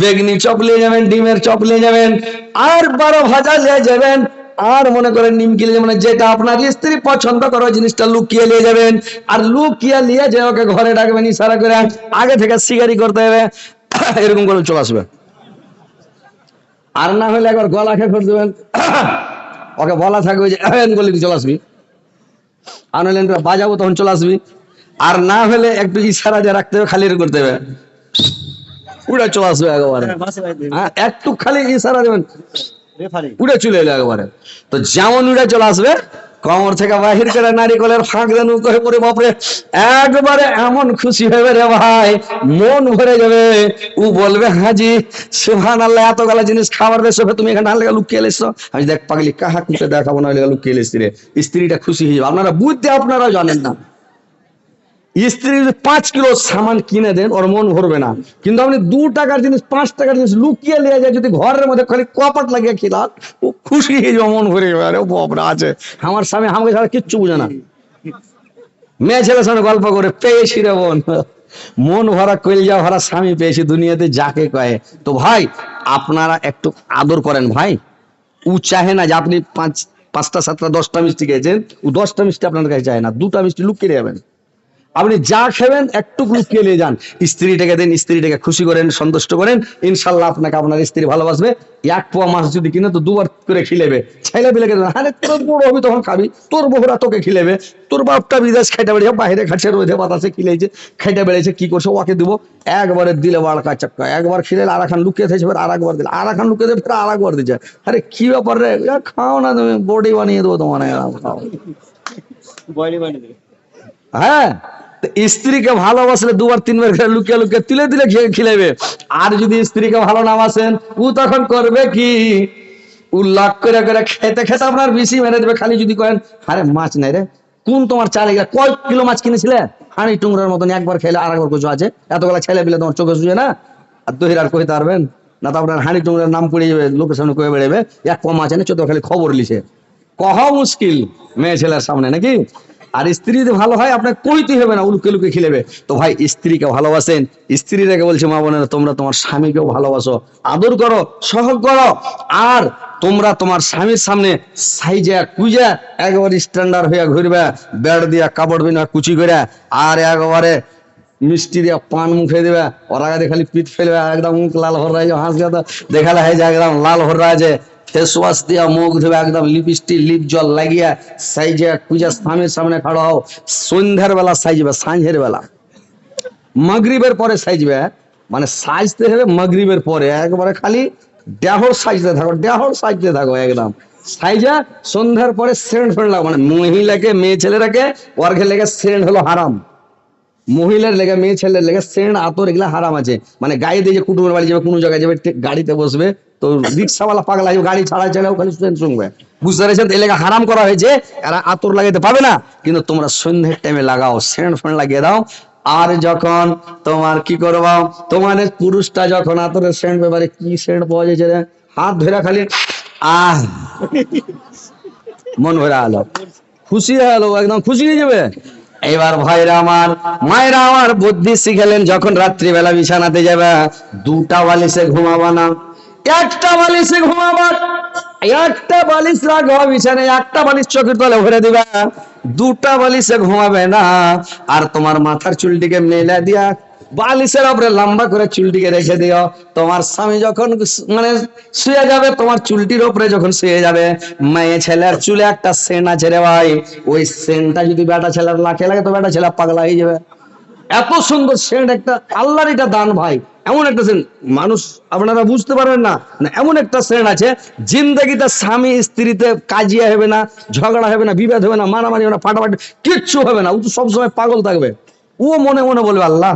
বেগনি chop নিয়ে যাবেন, ডিমের চপ নিয়ে যাবেন, আর বারো ভাজা নিয়ে যাবেন, আর মনে করেন নিমকি নিয়ে মানে যেটা আপনার স্ত্রী পছন্দ করো জিনিসটা লুকিয়ে নিয়ে যাবেন, আর লুকিয়ে নিয়ে যে ওকে ঘরে ডাকবেন ইশারা করে, আগে থেকে শিকারি করতে হবে, এরকম করে চলে আসবে। আর না হলে একবার গলা খেয়ে করে দেবেন, ওকে বলা থাকবে যে বলে চলে আসবি। আর বাজাবো, তখন চলে আসবি। আর না হলে একটু ইশারা দিয়ে রাখতে হবে, খালি করতে হবে। উড়ে চলে আসবে একেবারে। হ্যাঁ একটু খালি ইশারা দেবেন। উড়ে চলে এলো একবারে। তো যেমন উড়ে চলে আসবে কমর থেকে বাহির করে নারিকলের ফাঁক দেন করে পরে বাপরে। একবারে এমন খুশি হবে রে ভাই মন ভরে যাবে। ও বলবে হাজি সুহান আল্লাহ এত গলা জিনিস খাবার দেশ তুমি এখানে হালকা লুকিয়ে এলেছো। আমি দেখ পাগলি কাহা কুকে দেখাবো না লুকিয়ে এলেছি রে স্ত্রীটা খুশি হয়ে যাবে। আপনারা বুঝতে আপনারা জানেন না। স্ত্রী যদি পাঁচ কিলো সামান কিনে দেন, ওর মন ভরবে না। কিন্তু আপনি দু টাকার জিনিস, পাঁচ টাকার জিনিস লুকিয়ে নিয়ে যায়, যদি ঘরের মধ্যে খালি কপাট লাগিয়ে খিলান, ও খুশি হয়ে যাবে, মন ভরে যাবে। আরে ও বাপরে, আছে। আমার স্বামী আমাকে ছাড়া কিচ্ছু বুঝে না। মেয়ে ছেলের সঙ্গে গল্প করে, পেয়েছি রে বোন। মন ভরা কইলজা ভরা স্বামী পেয়েছি, দুনিয়াতে যাকে কয়ে। তো ভাই, আপনারা একটু আদর করেন, ভাই। ও চাহে না যে আপনি পাঁচ, পাঁচটা, সাতটা, দশটা মিষ্টি খেয়েছেন, ও দশটা মিষ্টি আপনার কাছে চায় না, দুটা মিষ্টি লুকিয়ে যাবেন। আপনি যা খাবেন একটু লুকিয়ে নিয়ে যান। স্ত্রীটাকে দেন, স্ত্রীটাকে খুশি করেন, সন্তুষ্ট করেন। ইনশাল্লাহ আপনাকে আপনার স্ত্রী ভালোবাসবে। এক পোয়া মাছ যদি কিনে, তো দুবার করে খিলেবে। ছেলে দেবেন আরে, তোর বড় হবি তখন খাবি। তোর বহুরা তোকে খিলেবে। তোর বাপটা বিদেশ খাইটা বেড়েছে বাইরে খাচ্ছে রোধে বাতাসে খিলেছে খাইটা বেড়েছে কি করছে, ওকে দিব। একবারে দিলে বাড়কা চাক্কা। একবার খিলে আর এখন লুকিয়ে থাকছে, ফের আর একবার দিলে। আর এখন লুকিয়ে দেবে ফের আর একবার দিচ্ছে। আরে, কি ব্যাপার রে? খাও না তুমি, বডি বানিয়ে দেবো তোমার। খাও হ্যাঁ? স্ত্রীকে ভালোবাসলে দুবার, তিনবার করে লুকিয়ে লুকিয়ে তিলে তিলে খিলেবে আর যদি স্ত্রীকে ভালো না বাসেন ও তখন করবে কি? ও লাখ করে করে খেতে খেতে আপনার বেশি মেরে দেবে। খালি যদি করেন, আরে মাছ নাই রে। কোন তোমার চালে গেলে কয় কিলো মাছ কিনেছিলে? হাঁড়ি টুংরার মতন একবার খেলে আর একবার কিছু আছে। এতগুলা ছেলে পেলে তোমার চোখে শুয়ে না? আর দহির আর কইতে পারবেন? না তো আপনার হাঁড়ি টুংরার নাম পড়ে যাবে, লোকের সামনে কয়ে বেড়েবে এক কম আছে না, চোদ্দ খালি খবর লিছে কহা মুশকিল, মেয়ে ছেলের সামনে নাকি? আর স্ত্রী যদি ভালো হয়, আপনার কইতে হবে না, উলুকে লুকে খিলেবে। তো ভাই, স্ত্রীকে ভালোবাসেন। স্ত্রীরাকে বলছে, মা বোনেরা, তোমরা তোমার স্বামীকেও ভালোবাসো। আদর করো, সহগ করো। আর তোমরা তোমার স্বামীর সামনে সাইজা কুজা একবার স্ট্যান্ডার্ড হইয়া ঘুরবে। বেড় দিয়া কাপড় বিনা কুচি করে আর একবারে মিষ্টি দিয়া পান মুখে দিবে। ওর আগে খালি পিঠ ফেলবে, একদম মুখ লাল হর রাখে হাঁস তো দেখালে হয় যে একদম লাল হর রাখে ফেস ওয়াশ দিয়া, মুখ ধুবে একদম লিপস্টিক লিপ জল লাগিয়ে সাইজে পূজা স্বামীর সামনে খাড়ো হও। সন্ধ্যার বেলা সাইজবে, সাঁঝের বেলা। মাগরিবের পরে সাইজবে মানে সাজতে হবে মগরিবের পরে, একবারে খালি দেহর সাজতে থাকো, দেহর সাজতে থাকো একদম। সাইজা সন্ধ্যার পরে সেন্ট ফেন্ট লাগো মানে মহিলাকে, মেয়ে ছেলেরাকে ওয়ার্কের লেগে সেন্ট হলো হারাম। মহিলার লেগে, মেয়ে ছেলের লেগে সেন্ট আতর এগুলা হারাম আছে। মানে গায়ে দিয়ে কুটুমের বাড়ি যাবে, কোনো জায়গায় যাবে গাড়িতে বসবে, তো রিক্সাওয়ালা পাগলা যাবে গাড়ি ছাড়া চালাও খালি সেন্ট শুনবে। বুঝতে পেরেছেন? লেগে হারাম করা হয়েছে, এরা আতর লাগাইতে পাবে না, কিন্তু তোমরা সন্ধ্যের টাইমে লাগাও সেন্ট ফেন্ট লাগিয়ে দাও। আর যখন তোমার কি করবা? তোমাদের পুরুষটা যখন আতরের সেন্ট ব্যাপারে কি সেন্ট পাওয়া যাচ্ছে? হাত ধরে খালি, আহ! মন ভরে আলো। খুশি হয়ে গেলো, একদম খুশি হয়ে যাবে। এবার ভাইরা আমার, মায়েরা আমার বুদ্ধি শিখেলেন যখন রাত্রিবেলা বিছানাতে যাবে, দুটা বালিশে ঘুমাবা না। একটা বালিশে ঘুমাবা, একটা বালিশ রাখো বিছানায়, একটা বালিশ চোখের তলে ভরে দিবা। দুটা বালিশে ঘুমাবে না। আর তোমার মাথার চুলটিকে মেলা দিয়া বালিশের উপরে লম্বা করে চুলটিকে রেখে দিও। তোমার স্বামী যখন মানে শুয়ে যাবে, তোমার চুলটির উপরে যখন শুয়ে যাবে, মেয়ে ছেলের চুলে একটা সেন আছে রে ভাই। ওই সেনটা যদি বেটা ছেলের লাখে লাগে, তো বেটা ছেলে পাগলা হয়ে যাবে। এত সুন্দর সেন্ট একটা, আল্লাহর এটা দান ভাই। এমন একটা সেন্ট মানুষ আপনারা বুঝতে পারবেন না। এমন একটা সেন্ট আছে, জিন্দগিতে স্বামী স্ত্রীতে কাজিয়া হবে না, ঝগড়া হবে না বিভেদ হবে না, মারামারি হবে না, ফাটাফাটি, কিচ্ছু হবে না। ও তো সবসময় পাগল থাকবে। ও মনে মনে বলবে, আল্লাহ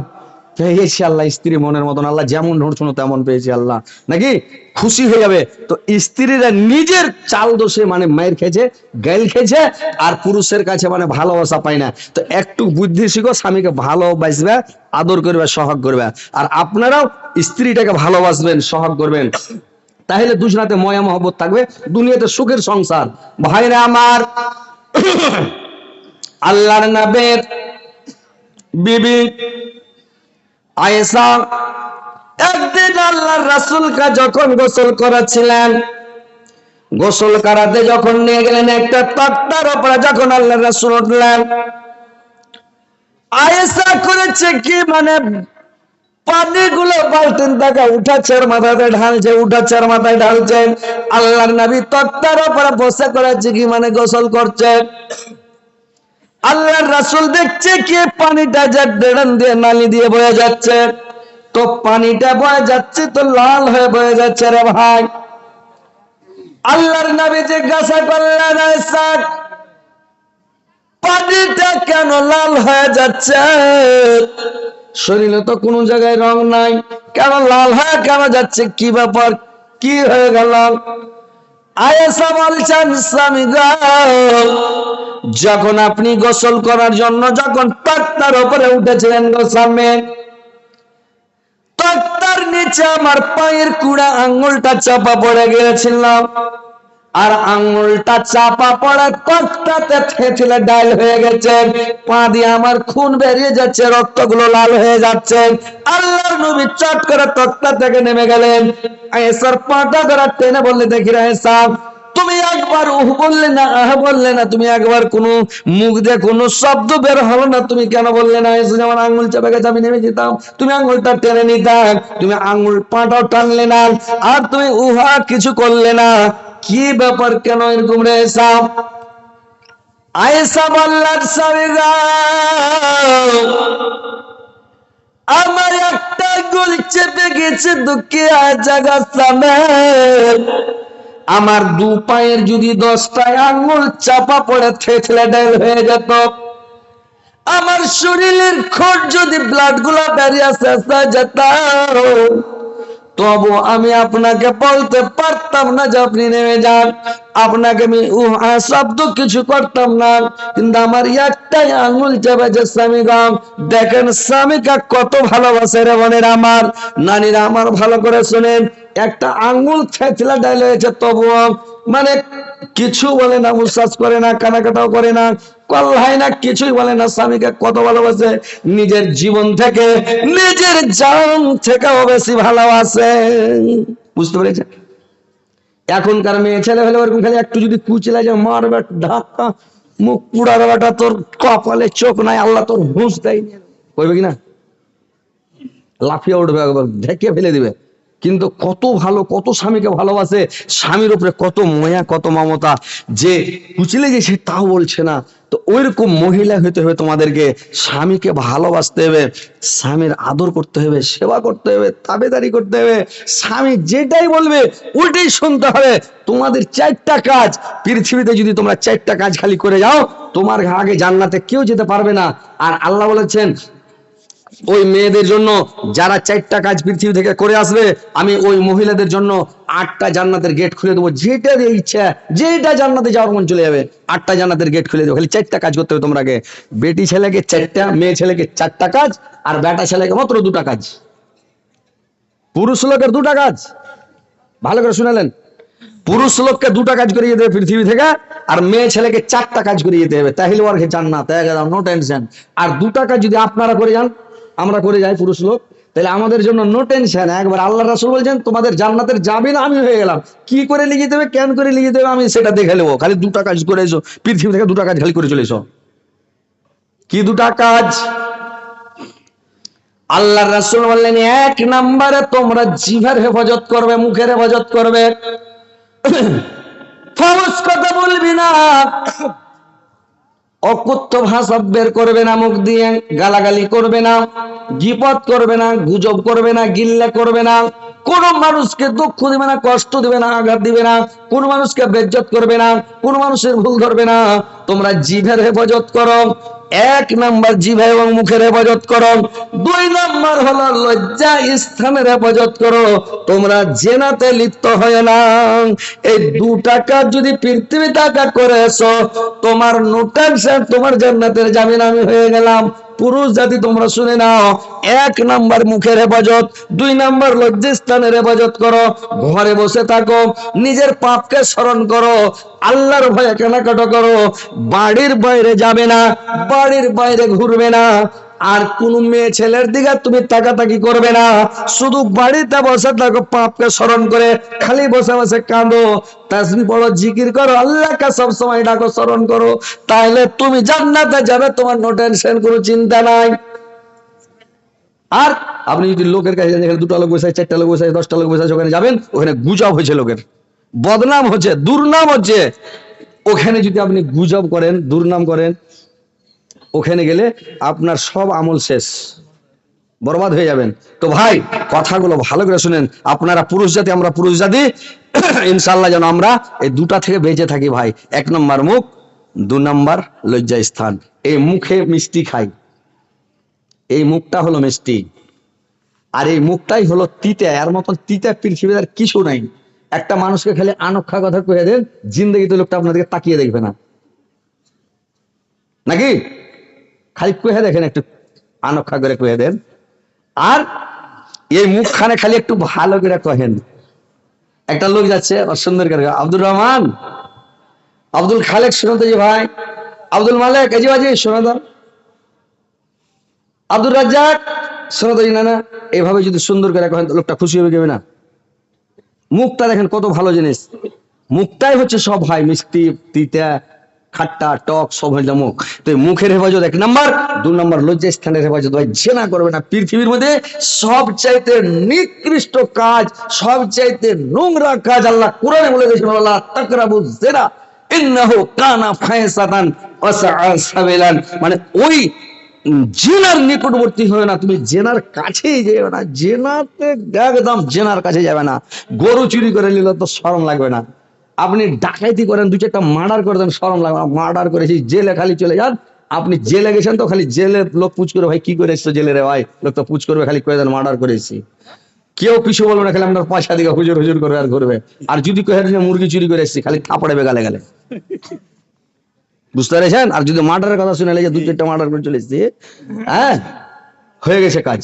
পেয়েছি আল্লাহ, স্ত্রী মনের মতন আল্লাহ, যেমন ঢুঁড়ছিল তেমন পেয়েছি আল্লাহ। নাকি? খুশি হয়ে যাবে। তো স্ত্রীরা নিজের চাল দোষে মানে মায়ের খেয়েছে, গাইল খেয়েছে, আর পুরুষের কাছে মানে ভালোবাসা পায় না। তো একটু বুদ্ধি শিখো, স্বামীকে ভালোবাসবে, আদর করবে, সহগ করবে। আর আপনারাও স্ত্রীটাকে ভালোবাসবেন, সহগ করবেন। তাহলে দুজনাতে ময়া মহব্বত থাকবে, দুনিয়াতে সুখের সংসার। ভাইরা আমার, আল্লাহর নাবের বিবি আয়েশা, একদিন আল্লাহর রাসূলকে যখন গোসল গোসল করাতে যখন নিয়ে গেলেন একটা তক্তার যখন আল্লাহ রাসূল উঠলেন, আয়েশা করেছে কি মানে পানিগুলো বালতিন উঠাচ্ছে মাথাতে ঢালছে, উঠাচ্ছে মাথায় ঢালছে। আল্লাহর নবী তক্তার উপরে বসে করেছে কি মানে গোসল করছে। আল্লাহর রাসূল দেখছে কি পানিটা যে ডেড়ান দিয়ে নালি দিয়ে বয়ে যাচ্ছে। তো পানিটা বয়ে যাচ্ছে তো লাল হয়ে বয়ে যাচ্ছে রে ভাই। আল্লাহর নবী জিজ্ঞাসা করলেন পানিটা কেন লাল হয়ে যাচ্ছে? শরীরে তো কোনো জায়গায় রং নাই। কেন লাল হয়ে কেন যাচ্ছে? কি ব্যাপার? কি হয়ে গেল? যখন আপনি গোসল করার জন্য যখন তাক্তার উপরে উঠেছিলেন গো তাক্তার নিচে আমার পায়ের কুড়া আঙ্গুলটা চাপা পড়ে গিয়েছিল। আর আঙুলটা চাপা পড়ে তক্তাতে থেতলে ডাল হয়ে গেছে। পা দিয়ে আমার খুন বেরিয়ে যাচ্ছে, রক্তগুলো লাল হয়ে যাচ্ছে। আল্লাহর নবী চট করে তক্তা থেকে নেমে গেলেন। এসার পাটা ধরা টেনে বললে, দেখি রে এসা তুমি একবার উহ বললে না, আহ বললে না, তুমি একবার কোনো মুখ দিয়ে কোনো শব্দ বের হলো না, তুমি কেন বললে না? এসে যেমন আঙ্গুল চাপে গেছে, আমি নেমে যেতাম, তুমি আঙ্গুলটা টেনে নিতাম তুমি আঙ্গুল পাটাও টানলে না, আর তুমি উহা কিছু করলে না। কি ব্যাপার কেন এরকম রে এসা আয়েশা বললার আমার একটা গোল চেপে গেছে দুঃখে জায়গা সামনে আমার দু পায়ের যদি দশটায় আঙ্গুল চাপা পড়ে থেতলে ডাল হয়ে যেত। আমার শরীরের খোঁজ যদি ব্লাডগুলা বেরিয়ে আসতে যেত। তবু আমি আপনাকে বলতে পারতাম না যে আপনি নেমে যান। আপনাকে আমি শব্দ কিছু করতাম না। কিন্তু আমার একটাই আঙুল চেপে যে স্বামী গাম দেখেন স্বামীকে কত ভালোবাসে রে বোনের আমার। নানিরা আমার ভালো করে শোনেন। একটা আঙ্গুল ছেঁচলা ডাইল হয়েছে তবুও। মানে কিছু বলে না উচ্ছ্বাস করে না, কানাকাটাও করে না, কল্লাই না, কিছুই বলে না, স্বামীকে কত ভালোবাসে? নিজের জীবন থেকে, নিজের জান থেকেও বেশি ভালোবাসে। বুঝতে পেরেছেন? এখনকার মেয়ে ছেলে হলে ওরকম খালি একটু যদি কুচলে যে মারবে, ধাক্কা, মুখ পুড়ার বেটা তোর কপালে চোখ নাই, আল্লাহ তোর হুঁশ দেয়নি। কইবে কি না লাফিয়ে উঠবে একবার, ঢেকে ফেলে দিবে। কিন্তু কত ভালো, কত স্বামীকে ভালোবাসে, স্বামীর উপরে কত ময়া, কত মমতা। যে কুচিলে গেছে তাও বলছে না। তো ওইরকম মহিলা হইতে হবে তোমাদেরকে, স্বামীকে ভালোবাসতে হবে, স্বামীর আদর করতে হবে, সেবা করতে হবে, তাবেদারি করতে হবে। স্বামী যেটাই বলবে, ওইটাই শুনতে হবে। তোমাদের চারটা কাজ, পৃথিবীতে যদি তোমরা চারটা কাজ খালি করে যাও, তোমার আগে জান্নাতে কেউ যেতে পারবে না। আর আল্লাহ বলেছেন ওই মেয়েদের জন্য যারা চারটা কাজ পৃথিবী থেকে করে আসবে, আমি ওই মহিলাদের জন্য আটটা জান্নাতের গেট খুলে দেবো। যেটা দিয়ে ইচ্ছা, যেটা জান্নাতে যাওয়ার মন চলে যাবে, আটটা জান্নাতের গেট খুলে দেবো। খালি চারটা কাজ করতে হবে তোমরা আগে। বেটি ছেলেকে চারটা, মেয়ে ছেলেকে চারটা কাজ, আর বেটা ছেলেকে মাত্র দুটা কাজ। পুরুষ লোকের দুটা কাজ। ভালো করে শুনালেন? পুরুষ লোককে দুটা কাজ করে যেতে হবে পৃথিবী থেকে, আর মেয়ে ছেলেকে চারটা কাজ করে যেতে হবে। তাহলে ওর জান্নাত নো টেনশন আর দুটা কাজ যদি আপনারা করে যান আমরা করে যাই, পুরুষ লোক। তাহলে আমাদের জন্য নো টেনশন একবার আল্লাহ রাসুল বলছেন, তোমাদের জান্নাতের যাবে না আমি হয়ে গেলাম। কি করে লিখে দেবে, কেন করে লিখে দেবে, আমি সেটা দেখে নেব। খালি দুটা কাজ করে এসো, পৃথিবী থেকে দুটা কাজ খালি করে চলে এসো। কি দুটা কাজ? আল্লাহ রাসুল বললেন, এক নম্বরে তোমরা জিভের হেফাজত করবে, মুখের হেফাজত করবে। ফরজ কথা বলবি না। অকথ্য ভাষা বের করবে না, মুখ দিয়ে গালাগালি করবে না, গিপত করবে না, গুজব করবে না, গিল্লা করবে না, কোন মানুষকে দুঃখ দিবে না, কষ্ট দিবে না, আঘাত দিবে না, কোন মানুষকে বেজ্জত করবে না, কোন মানুষের ভুল ধরবে না। তোমরা জিভের হেফাজত করো এক নাম্বার জিভা এবং মুখের হেফাজত করো। দুই নাম্বার হলো লজ্জা স্থানের হেফাজত করো। তোমরা জেনাতে লিপ্ত হয় না এই দু টাকা যদি পৃথিবী টাকা করে এসো তোমার নোটেনশন তোমার জান্নাতের জামিন আমি হয়ে গেলাম। পুরুষ জাতি তোমরা শুনে নাও। এক নাম্বার মুখের হেফাজত, দুই নাম্বার লজ্জাস্থানের হেফাজত করো। ঘরে বসে থাকো, নিজের পাপকে স্মরণ করো, আল্লাহর ভয়ে কেনাকাটা করো। বাড়ির বাইরে যাবে না, বাড়ির বাইরে ঘুরবে না। আর কোন মেয়ে ছেলের দিকে তুমি তাকাতাকি করবে না। শুধু বাড়িতে বসে থাকো, পাপকে স্মরণ করে খালি বসে বসে কাঁদো। তাসবি পড়ো, জিকির করো, আল্লাহকে সব সময় ডাকো, স্মরণ করো। তাহলে তুমি জান্নাতে যাবে, তোমার নো টেনশন কোনো চিন্তা নাই। আর আপনি যদি লোকের কাছে যেখানে দুটো লোক বসে চারটা লোক বসে দশটা লোক বসে ওখানে যাবেন, ওখানে গুজব হয়েছে লোকের। বদনাম হচ্ছে, দুর্নাম হচ্ছে। ওখানে যদি আপনি গুজব করেন, দুর্নাম করেন ওখানে গেলে আপনার সব আমল শেষ। বরবাদ হয়ে যাবেন। তো ভাই, কথাগুলো ভালো করে শুনেন। আপনারা পুরুষ জাতি, আমরা পুরুষ জাতি। ইনশাল্লাহ যেন আমরা এই দুটা থেকে বেঁচে থাকি ভাই। এক নম্বর মুখ, দু নম্বর লজ্জা স্থান। এই মুখে মিষ্টি খাই। এই মুখটা হলো মিষ্টি। আর এই মুখটাই হলো তিতে। এর মতন তিতে পৃথিবীতে আর কিছু নাই। একটা মানুষকে খালি আনক্ষা কথা কয়ে দেন, জিন্দগিতে লোকটা আপনাদেরকে তাকিয়ে দেখবে না। নাকি? খালি কয়ে দেখেন একটু আনক্ষা করে কয়ে দেন। আর এই মুখখানে খালি একটু ভালো করে কহেন। একটা লোক যাচ্ছে সুন্দর করে আব্দুর রহমান, আব্দুল খালেক শোনাতে যে ভাই, আব্দুল মালেক যে বাজি, শোনা দাও আব্দুল রাজ্জাক, শোনা দাও না না এইভাবে যদি সুন্দর করে কহেন লোকটা খুশি হবে কেবে না? মুখটা দেখেন কত ভালো জিনিস। মুখটাই হচ্ছে সব ভাই, মিষ্টি, তিতা খাট্টা, টক সব হয়ে যায় মুখ তো মুখের হেফাজত এক নাম্বার, দু নম্বর লজ্জা স্থানের হেফাজত ভাই জেনা করবে না পৃথিবীর মধ্যে। সব চাইতে নিকৃষ্ট কাজ সব চাইতে নোংরা কাজ আল্লাহ কোরআনে বলে দিয়েছেন আল্লাহ তাকরাবু জেনা ইন্নাহু কানা ফায়সাতান ওয়াসাআ সাবিলান। মানে ওই জেনার নিকটবর্তী হবে না। তুমি জেনার কাছেই যেও না। জেনাতে একদম জেনার কাছে যাবে না। গরু চুরি করে নিলে তো শরম লাগবে না। আপনি ডাকাইতি করেন দু চারটা মার্ডার করে দেন, শরম লাগবে মার্ডার করেছি জেলে খালি চলে যান। আপনি জেলে গেছেন তো খালি জেলে লোক পুচ করে, ভাই, কি করে এসছো জেলে রে ভাই? লোক তো পুচ করবে, খালি করে দেন, মার্ডার করেছি কেউ কিছু বলবে না, খালি আপনার পয়সা দিকে হুজুর হুজুর করবে আর ঘুরবে। আর যদি কহে মুরগি চুরি করে এসছি, খালি থাপড়ে গালে গালে। বুঝতে পেরেছেন? আর যদি মার্ডারের কথা শুনে যে দু চারটা মার্ডার করে চলে এসছি। হ্যাঁ হয়ে গেছে কাজ।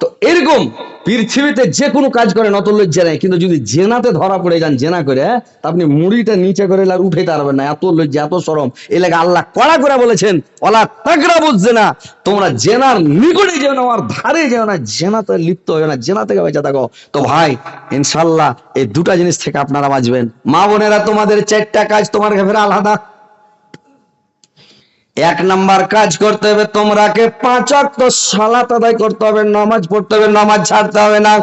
তো এরকম পৃথিবীতে যে কোনো কাজ করেন অত লজ্জা নেই। কিন্তু যদি জেনাতে ধরা পড়ে যান, জেনা করে আপনি মুড়িটা নিচে করে আর উঠে পারবেন না। এত লজ্জা, এত সরম এই লাগে আল্লাহ কড়া করে বলেছেন ওলা তাগরা বুঝছে না তোমরা জেনার নিকটে যেও না আর ধারে যেও না, জেনাতে লিপ্ত হয়ে না, জেনা থেকে বেঁচে থাকো। তো ভাই ইনশাল্লাহ এই দুটা জিনিস থেকে আপনারা বাঁচবেন। মা বোনেরা, তোমাদের চারটা কাজ তোমার কাছে আলাদা। এক নাম্বার কাজ করতে হবে তোমরাকে পাঁচ তো সালাত আদায় করতে হবে, নামাজ পড়তে হবে, নামাজ ছাড়তে হবে না।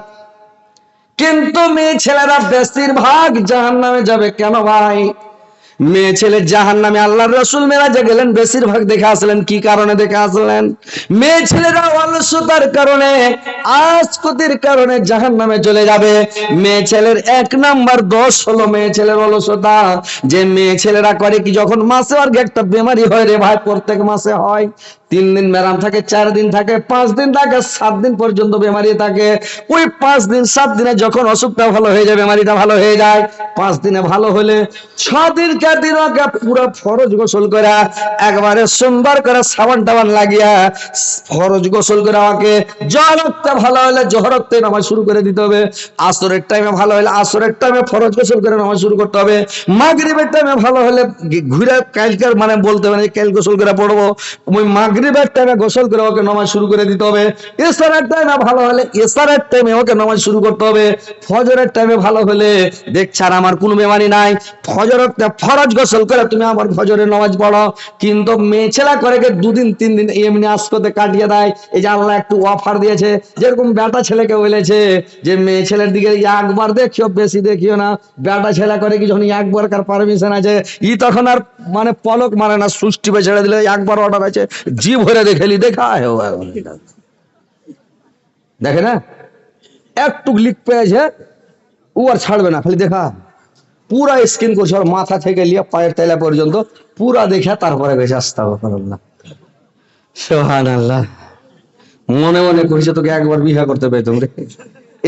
কিন্তু মেয়ে ছেলেরা বেশিরভাগ জাহান নামে যাবে। কেন ভাই? মেয়ে ছেলে জাহান নামে আল্লাহ রসুল মেরাজে গেলেন, বেশিরভাগ দেখে আসলেন, কি কারণে দেখে আসলেন? মেয়ে ছেলেরা অলসতার কারণে, আজকতির কারণে জাহান নামে চলে যাবে। মেয়ে ছেলের এক নাম্বার দোষ হলো মেয়ে ছেলের অলসতা। যে মেয়ে ছেলেরা করে কি যখন মাসে আর একটা বেমারি হয় রে ভাই, প্রত্যেক মাসে হয়। তিন দিন মেরাম থাকে, চার দিন থাকে, পাঁচ দিন থাকে, সাত দিন পর্যন্ত বেমারি থাকে। ওই পাঁচ দিন, সাত দিনে যখন অসুখটা ভালো হয়ে যায়, বেমারিটা ভালো হয়ে যায়, পাঁচ দিনে ভালো হলে ছ দিন দিন পুরো ফরজ গোসল করে, একবারে সুন্দর করে সাবান টাবান লাগিয়া ফরজ গোসল করে আমাকে জহরতে ভালো হলে জহরতে নামাজ শুরু করে দিতে হবে, আসরের টাইমে ভালো হলে আসরের টাইমে ফরজ গোসল করে নামাজ শুরু করতে হবে, মাগরিবের টাইমে ভালো হলে ঘুরে কালকের মানে বলতে হবে কাল গোসল করে পড়ব, ওই মাগরিবের টাইমে গোসল করে ওকে নামাজ শুরু করে দিতে হবে, এসারের টাইমে ভালো হলে এসারের টাইমে ওকে নামাজ শুরু করতে হবে, ফজরের টাইমে ভালো হলে দেখছ আর আমার কোনো বেমারি নাই ফজরের ফরজ গোসল করে তুমি আমার ফজরের নামাজ পড়ো। কিন্তু মেয়ে ছেলা করে দুদিন, তিন দিন এমনি আসকতে কাটিয়ে দেয়। এই যে আল্লাহ একটু অফার দিয়েছে। যেরকম বেটা ছেলেকে বলেছে যে, মেয়ে ছেলের দিকে একবার দেখিও, বেশি দেখিও না। বেটা ছেলে করে কি যখন একবার কার পারমিশন আছে, ই তখন আর মানে পলক মারে না সুষ্টি ছেড়ে দিলে একবার অর্ডার আছে। জি ভরে দেখেলি দেখা। দেখে না? একটু লিক পেয়েছে, ও আর ছাড়বে না, খালি দেখা পুরা স্কিন করছে ওর মাথা থেকে লিয়ে পায়ের তেলা পর্যন্ত পুরা দেখে তারপরে গেছে আসতে হবে সোহান আল্লাহ মনে মনে করছে, তোকে একবার বিহা করতে পেয়ে তোমরে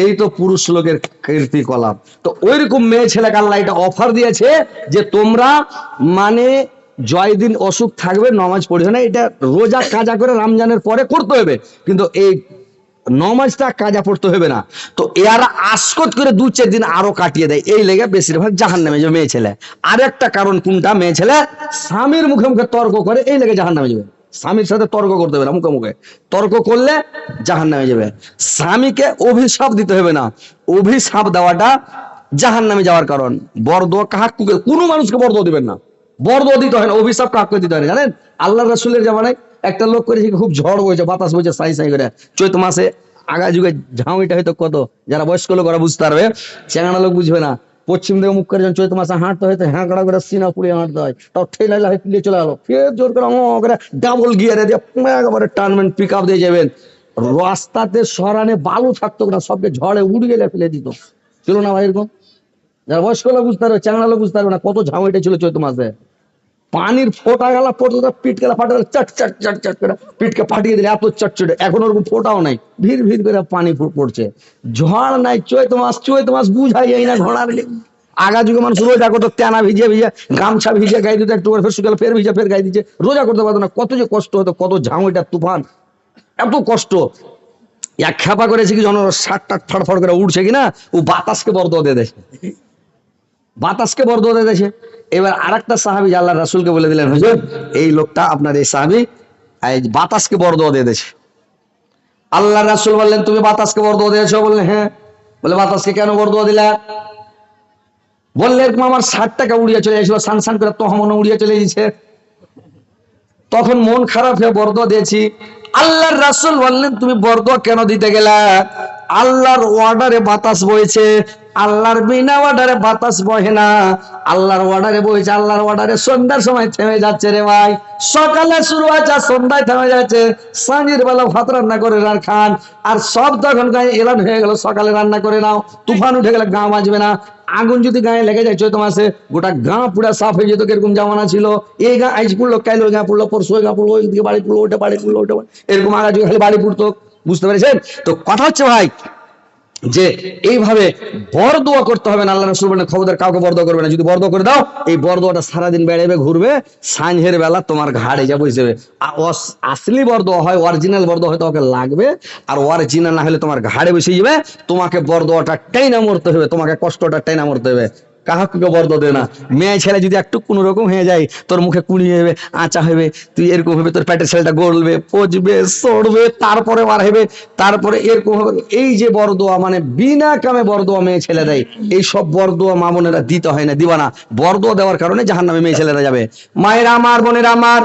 এই তো পুরুষ লোকের কীর্তি কলাপ তো ওইরকম মেয়ে ছেলেকে আল্লাহ এটা অফার দিয়েছে যে তোমরা মানে জয় দিন অসুখ থাকবে, নমাজ পড়বে না, এটা রোজা কাজা করে রমজানের পরে করতে হবে। কিন্তু এই নমাজটা কাজা পড়তে হবে না। তো এরা আসকত করে দু চার দিন আরও কাটিয়ে দেয়। এই লেগে বেশিরভাগ জাহান নামে যাবে মেয়ে ছেলে। আর একটা কারণ কোনটা? মেয়ে ছেলে স্বামীর মুখে মুখে তর্ক করে, এই লেগে জাহান নামে যাবে। স্বামীর সাথে তর্ক করতে হবে না, মুখে মুখে। তর্ক করলে জাহান নামে যাবে। স্বামীকে অভিশাপ দিতে হবে না। অভিশাপ দেওয়াটা জাহান নামে যাওয়ার কারণ। বরদোয়া কাহাকুকে কোনো মানুষকে বরদোয়া দিবেন না। বরদোয়া দিতে হয় না অভিশাপ কাহাকে দিতে হয় না, জানেন? আল্লাহ রাসুলের জামানায় একটা লোক করেছে খুব ঝড় বইছে, বাতাস বইছে, সাই সাই করে। চৈত মাসে আগা যুগে ঝাউইটা হয়তো কত? যারা বয়স্ক লোক ওরা বুঝতে পারবে চেঙ্গানা লোক বুঝবে না। পশ্চিম দিকে মুখ করে চৈত মাসে হাঁটতে হয়তো হ্যাঁকড়া করে সিনা পুড়িয়ে হাঁটতে হয়। তাও ঠেলা হয়ে পিলে চলে গেলো। ফের জোর করে করে ডাবল গিয়ারে দিয়ে একেবারে টানবেন পিক আপ দিয়ে যাবেন। রাস্তাতে সরানে বালু থাকতো না সবকে ঝড়ে উড়িয়ে ফেলে দিত। ছিল না ভাই, এরকম। যারা বয়স্ক লোক বুঝতে পারবে, চ্যাংড়া লোক বুঝতে পারবে না কত ঝামেটা ছিল চৈত মাসে। পানির ফোটা গেল পড়তো পিট গেলা ফাটা গেল, চট চট চট চট করে পিটকে ফাটিয়ে দিলে এত চটচটে এখন ওরকম ফোটাও নাই, ভিড় ভিড় করে পানি পড়ছে। ঝড় নাই, চৈত মাস চৈত মাস বুঝাই না ঘোড়ার আগা যুগে মানুষ রোজা করতো, তেনা ভিজে ভিজে গামছা ভিজে গায়ে দিত, একটু ফের শুকালে ফের ভিজে ফের গায়ে দিচ্ছে। রোজা করতে পারতো না, কত যে কষ্ট হতো, কত ঝাউইটা তুফান, এত কষ্ট। এক খেপা করেছে কি জন ষাট টাট করে উঠছে কিনা ও বাতাসকে বর্দ দিয়ে দেয়। বাতাসকে বর্দ দিয়ে দিয়েছে এবার আরেকটা সাহাবি আল্লাহ রাসুলকে বলে দিলেন, হুজুর, এই লোকটা আপনার এই সাহাবি বাতাসকে বর্দ দিয়ে দিয়েছে আল্লাহ রাসুল বললেন, তুমি বাতাসকে বর্দ দিয়েছ? বললেন হ্যাঁ। বলে, বাতাসকে কেন বর্দ দিলা? বললে, এরকম আমার ষাট টাকা উড়িয়ে চলে গেছিল সান সান করে তহমন উড়িয়ে চলে গেছে। তখন মন খারাপ হয়ে বর্দ দিয়েছি। আল্লাহর রাসূল বললেন, তুমি বর্দ কেন দিতে গেলা? আল্লাহর অর্ডারে বাতাস বইছে। আল্লাহর বিনা অর্ডারে বাতাস বহে না। আল্লাহর অর্ডারে বইছে আল্লাহর অর্ডারে সন্ধ্যার সময় থেমে যাচ্ছে রে ভাই। সকালে শুরু আছে আর সন্ধ্যায় থেমে যাচ্ছে। সাঁঝের বেলা ভাত রান্না করে রান খান। আর সব তখন গায়ে এলান হয়ে গেল, সকালে রান্না করে নাও। তুফান উঠে গেলে গা বাঁচবে না। আগুন যদি গায়ে লেগে যায় চৈত মাসে গোটা গা পুরা সাফ হয়ে যেত, কীরকম জামানা ছিল। এই গা আইজ পুড়লো, কাইলো গা পুড়লো, পরশু ওই গা পুড়লো, ওই দিকে বাড়ি পুড়লো ওটা বাড়ি পুড়লো ওটা এরকম আগা যুগে খালি বাড়ি পুড়তো। বুঝতে পেরেছেন? তো কথা হচ্ছে ভাই যে এইভাবে বর দোয়া করতে হবে না, আল্লাহ রসুল বলেন, খবরদার কাউকে বরদোয়া করবে না। যদি বরদোয়া করে দাও, এই বরদোয়াটা সারাদিন বেড়াবে ঘুরবে সাঁঝের বেলা তোমার ঘাড়ে যা অস- আসলি বরদোয়া হয় অরিজিনাল বরদোয়া হয়, তোমাকে লাগবে, আর অরিজিনাল না হলে তোমার ঘাড়ে বসে যাবে, তোমাকে বরদোয়াটা টাইনা মরতে হবে, তোমাকে কষ্টটা টাইনা মরতে হবে। কাহাকে বর্দ দে না। মেয়ে ছেলে যদি একটু কোন রকম হয়ে যায়, তোর মুখে কুড়ি হবে আঁচা হবে তুই এরকম হবে তোর পেটের ছেলেটা গড়বে, পচবে, সরবে, তারপরে মার হবে তারপরে এরকম হবে। এই যে বরদোয়া মানে বিনা কামে বরদোয়া মেয়ে ছেলে দেয়, এই সব বরদোয়া মা বোনেরা দিতে হয় না, দিবা না। বরদোয়া দেওয়ার কারণে জাহান নামে মেয়ে ছেলেরা যাবে। মায়ের, আমার বোনের, আমার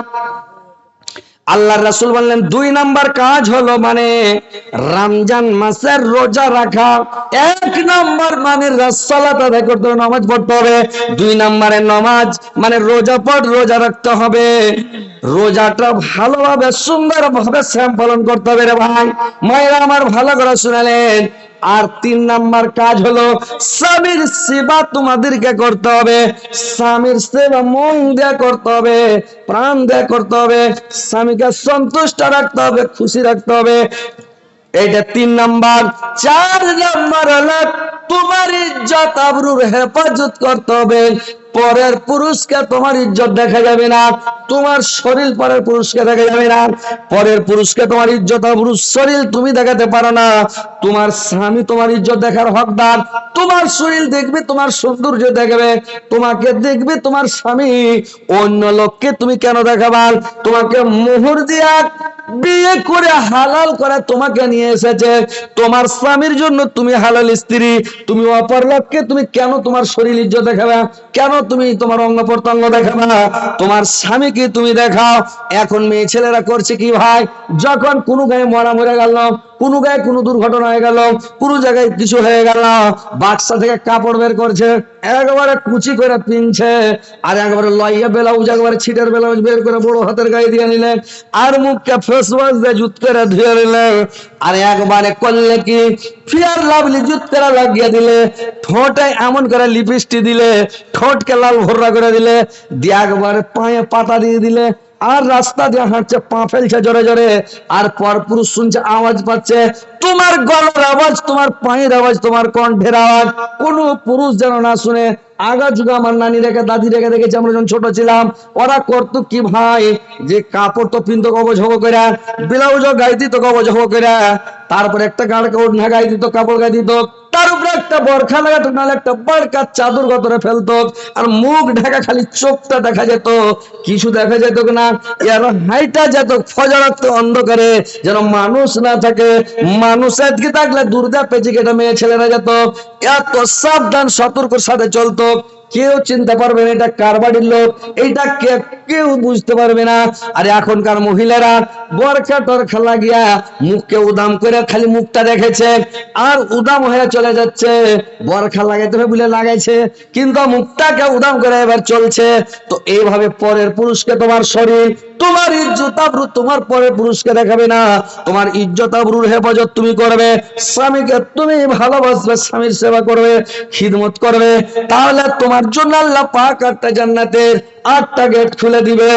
আল্লাহ রাসুল বললেন, দুই নাম্বার কাজ হলো মানে রমজান মাসের রোজা রাখা। এক নাম্বার মানে আদায় করতে হবে, নামাজ পড়তে হবে। দুই নাম্বারে নামাজ মানে রোজা পড়, রোজা রাখতে হবে। রোজাটা ভালোভাবে, সুন্দরভাবে শ্যাম পালন করতে হবে রে ভাই। মায়েরা আমার ভালো করে শুনালেন। আর তিন নাম্বার কাজ হলো স্বামীর সেবা তোমাদেরকে করতে হবে। স্বামীর সেবা মন দেয়া করতে হবে, প্রাণ দেয়া করতে হবে, স্বামীকে সন্তুষ্ট রাখতে হবে, খুশি রাখতে হবে। এটা তিন নাম্বার। চার নাম্বার হলো তোমার ইজ্জত আবরুর হেফাজত করতে হবে। পরের পুরুষকে তোমার ইজ্জত দেখা যাবে না, তোমার শরীর পরের পুরুষকে দেখা যাবে না। পরের পুরুষকে তোমার ইজ্জত আবরুর শরীর তুমি দেখাতে পারো না। তোমার স্বামী তোমার ইজ্জত দেখার হকদার, তোমার শরীর দেখবে তোমার সৌন্দর্য দেখবে, তোমাকে দেখবে তোমার স্বামী। অন্য লোককে তুমি কেন দেখাবার? তোমাকে মোহর দিয়া বিয়ে করে হালাল করে তোমাকে নিয়ে এসেছে। তোমার স্বামীর জন্য তুমি হালাল স্ত্রী, তুমি অপর লোককে তুমি কেন তোমার শরীর ইজ্জত দেখাবে? কেন তুমি তোমার অঙ্গ প্রত্যঙ্গ দেখাবা, তোমার স্বামীকে তুমি দেখাও। এখন মেয়ে ছেলেরা করছে কি ভাই? যখন কোনো গায়ে মরা মরে গেল কোনো গায়ে কোনো দুর্ঘটনা হয়ে গেল, কোনো জায়গায় কিছু হয়ে গেল, বাক্সা থেকে কাপড় বের করছে, একবারে কুচি করে পিনছে, আর একবারে লইয়া ব্লাউজ, একবারে ছিটের ব্লাউজ বের করে বড় হাতের গায়ে দিয়ে নিলেন আর মুখকে ফেস ওয়াশ দিয়ে জুত করে ধুয়ে নিলেন আর একবারে করলে কি ফিয়ার লাভলি জুত করে লাগিয়ে দিলে, ঠোঁটে এমন করে লিপস্টিক দিলে, ঠোঁটকে লাল ভর্রা করে দিলে, দিয়ে একবারে পায়ে পাতা দিয়ে দিলে আর রাস্তা দিয়ে হাঁটছে, পা ফেলছে জোরে জোরে। আর পর পুরুষ শুনছে, আওয়াজ পাচ্ছে, তোমার গলার আওয়াজ, তোমার পায়ের আওয়াজ, তোমার কণ্ঠের আওয়াজ। কোন পুরুষ যেন না শুনে, আগা যুগে আমার নানি রেখে দাদি রেখে দেখেছি, আমরা যখন ছোট ছিলাম, ওরা করতো কি ভাই, যে কাপড় তো পিনতো কবজ হব করে ব্লাউজও গাই দিত কবজ হব করে তারপর একটা গাড়কে ওড়না গাই দিত, কাপড় গাই দিত। তার উপরে একটা বরখা লাগাতো, নাহলে একটা বড়কা চাদর গতরে ফেলতো আর মুখ ঢাকা খালি চোখটা দেখা যেত। কিছু দেখা যেত না এর হাইটা যেত ফজরাত অন্ধকারে, যেন মানুষ না থাকে। মানুষ আজকে থাকলে দুর্গা পেঁচে কেটে মেয়ে ছেলেরা যেত। এত সাবধান সতর্কর সাথে চলতো। কেউ চিনতে পারবে না এটা কার বাড়ির লোক এইটা কেউ বুঝতে পারবে না। আর এখনকার মহিলারা বরখা টরখা লাগিয়া মুখকে উদাম করে খালি মুখটা দেখেছে, আর উদাম হয়ে চলে যাচ্ছে। বরখা লাগাইতে হবে বলে লাগাইছে কিন্তু মুখটাকে উদাম করে এবার চলছে। তো এইভাবে পরের পুরুষকে তোমার শরীর তোমার ইজ্জত আবরু তোমার পরে পুরুষকে দেখাবে না। তোমার ইজ্জত আবরুর হেফাজত তুমি করবে। স্বামীকে তুমি ভালোবাসবে, স্বামীর সেবা করবে, খিদমত করবে। তাহলে তোমার জন্য আল্লাহ পাক আটটা জান্নাতের আটটা গেট খুলে দিবে